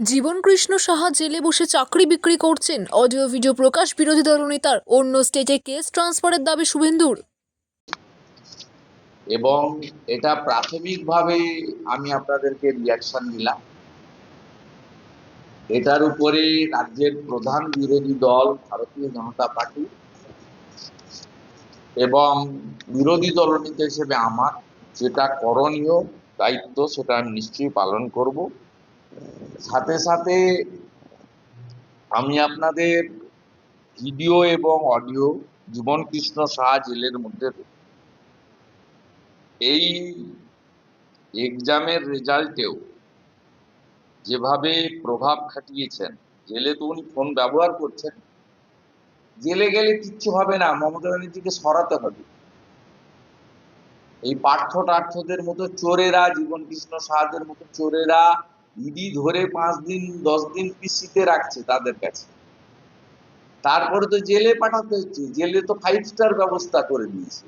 জীবন কৃষ্ণ সাহা জেলে বসে চাকরি বিক্রি করছেন। অডিও ভিডিও প্রকাশ বিরোধী দল দলনেতার অন্য স্টেটে কেস ট্রান্সফারের দাবি শুভেন্দুর। এবং এটা প্রাথমিকভাবে আমি আপনাদেরকে রিয়াকশন দিলাম। এটার উপরে রাজ্যের প্রধান বিরোধী দল ভারতীয় জনতা পার্টি এবং বিরোধী দলনেতা হিসেবে আমার যেটা করণীয় দায়িত্ব সেটা আমি নিশ্চয়ই পালন করব। সাথে সাথে আমি আপনাদের ভিডিও এবং অডিও জীবন কৃষ্ণ সাহা জেলের মধ্যে এই এক্সামের রেজাল্টেও যেভাবে প্রভাব খাটিয়েছেন, জেলে তো উনি ফোন ব্যবহার করছেন, জেলে গেলে কিচ্ছু হবে না, মমতা ব্যানার্জিকে সরাতে হবে। এই পার্থ টার্থদের মতো চোরেরা জীবন কৃষ্ণ সাহাদের মতো চোরেরা ইডি ধরে পাঁচ দিন, দশ দিন পিসিতে রাখছে তাদের কাছে। তারপরে তো জেলে পাঠাতে হচ্ছে। জেলে তো ফাইভ স্টার ব্যবস্থা করে দিয়েছে।